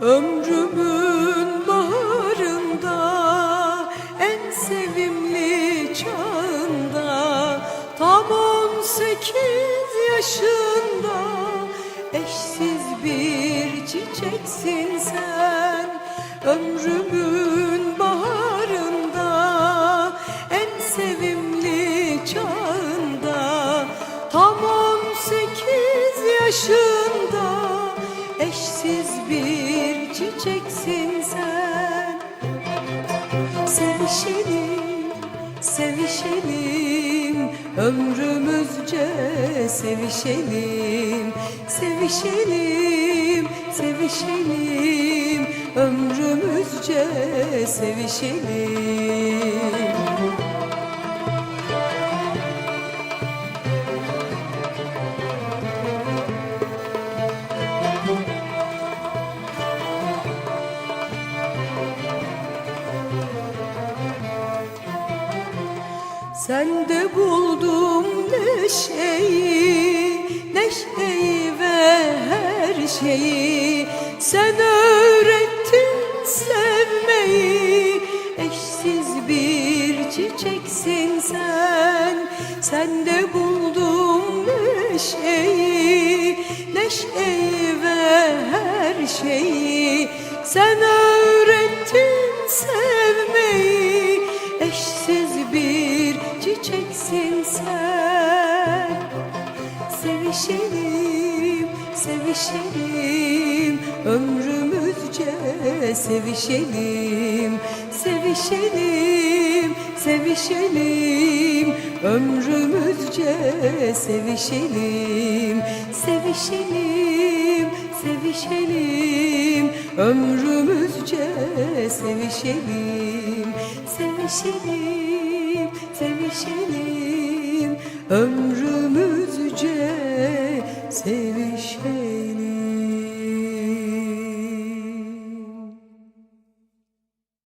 Ömrümün baharında en sevimli çağında tam on sekiz yaşında eşsiz bir çiçeksin sen. Ömrümün baharında en sevimli çağında tam on sekiz yaşında eşsiz bir sevişelim Ömrümüzce sevişelim. Sevişelim, sevişelim Ömrümüzce sevişelim Sende buldum neşeyi, neşeyi ve her şeyi. Sen öğrettin sevmeyi, eşsiz bir çiçeksin sen. Sende buldum neşeyi, neşeyi ve her şeyi. Sen öğrettin sevmeyi, Sevişelim, sevişelim Ömrümüzce sevişelim Sevişelim, sevişelim. Ömrümüzce sevişelim Sevişelim, sevişelim. Ömrümüzce sevişelim Sevişelim, sevişelim. Ömrümüzce sevişelim